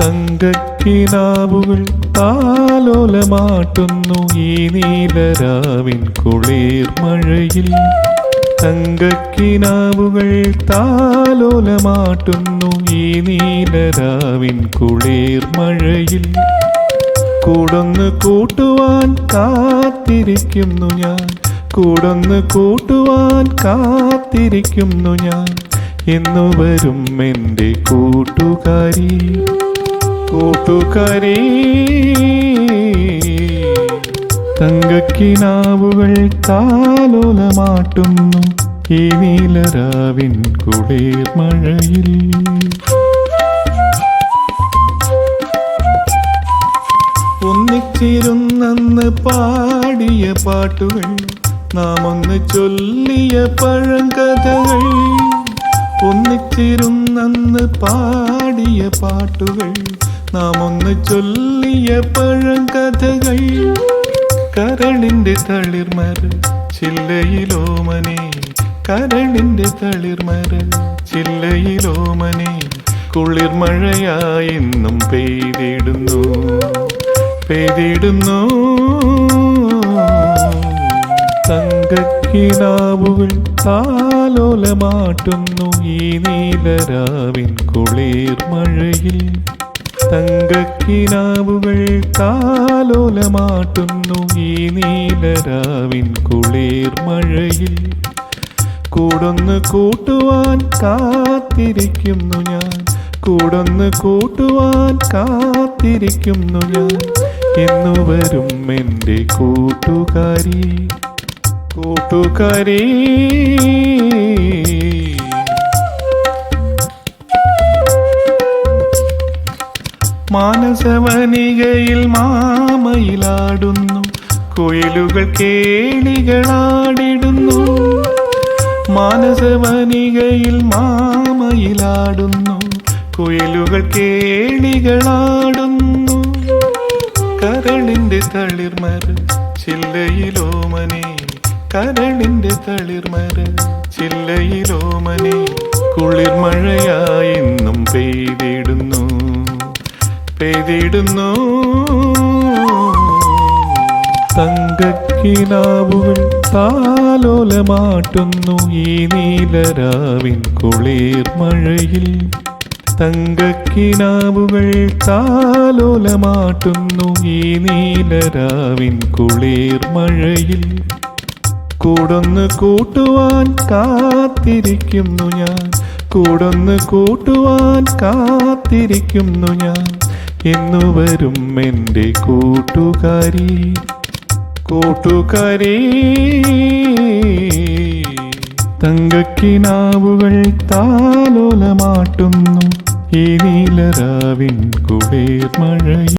തങ്കക്കിനാവുകൾ താലോലമാട്ടുന്നു ഈ നീലരാവിൻ കുളിർ മഴയിൽ. തങ്കക്കിനാവുകൾ താലോലമാട്ടുന്നു ഈ നീലരാവിൻ കുളിർ മഴയിൽ. കൂടൊന്ന് കൂട്ടുവാൻ കാത്തിരിക്കുന്നു ഞാൻ. കൂടൊന്ന് കൂട്ടുവാൻ കാത്തിരിക്കുന്നു ഞാൻ. എന്നു വരും എന്റെ കൂട്ടുകാരി. കൂട്ടുകാരി തങ്കക്കിനാവുകൾ താലോലമാട്ടുന്നു. ഈ നീലരാവിൻ കുളിർ മഴയിൽ. ഒന്നിച്ചിരുന്നന്ന് പാടിയ പാട്ടുകൾ നാം ഒന്ന് ചൊല്ലിയ പഴങ്കഥകൾ. ഒന്നിച്ചിരുന്നന്ന് പാടിയ പാട്ടുകൾ നാം ഒന്ന് ചൊല്ലിയ പഴങ്കഥകൾ. കരളിന്റെ തളിർമര ചില്ലയിലോമനെ. കരളിന്റെ തളിർമര ചില്ലയിലോമനെ. കുളിർമഴയായിന്നും പെയ്തിടുന്നു. പെയ്തിടുന്നു. തങ്കക്കിനാവുകൾ താലോലമാട്ടുന്നു ഈ നീലരാവിൻ കുളിർ മഴയിൽ തങ്കക്കിനാവുകൾ താലോലമാട്ടുന്നു ഈ നീലരാവിൻ കുളിർ മഴയിൽ. കൂടൊന്ന് കൂട്ടുവാൻ കാത്തിരിക്കുന്നു ഞാൻ. കൂടൊന്ന് കൂട്ടുവാൻ കാത്തിരിക്കുന്നു ഞാൻ. എന്നു വരും എന്റെ കൂട്ടുകാരി. കൂട്ടുകാരി മാനസവനികയിൽ മാമയിലാടുന്നു. കുയിലുകൾ കേളികളാടിടുന്നു മാനസവനികയിൽ മാമയിലാടുന്നു. കുയിലുകൾ കേളികളാടുന്നു കരളിന്റെ തളിർമര ചില്ലയിലോമനെ. കരളിന്റെ തളിർമര ചില്ലയിലോമനെ. കുളിർമഴയായെന്നും പെയ്തിടുന്നു തങ്കക്കിനാവുകൾ താലോലമാട്ടുന്നു ഈ നീലരാവിൻ കുളിർ മഴയിൽ. തങ്കക്കിനാവുകൾ താലോലമാട്ടുന്നു ഈ നീലരാവിൻ കുളിർ മഴയിൽ. കൂടൊന്ന് കൂട്ടുവാൻ കാത്തിരിക്കുന്നു ഞാൻ. കൂടൊന്ന് കൂട്ടുവാൻ കാത്തിരിക്കുന്നു ഞാൻ. എന്നു വരും എന്റെ കൂട്ടുകാരി. കൂട്ടുകാരി തങ്കക്കിനാവുകൾ താലോലമാട്ടുന്നു. ഈ നീലരാവിൻ കുടേർ മഴയിൽ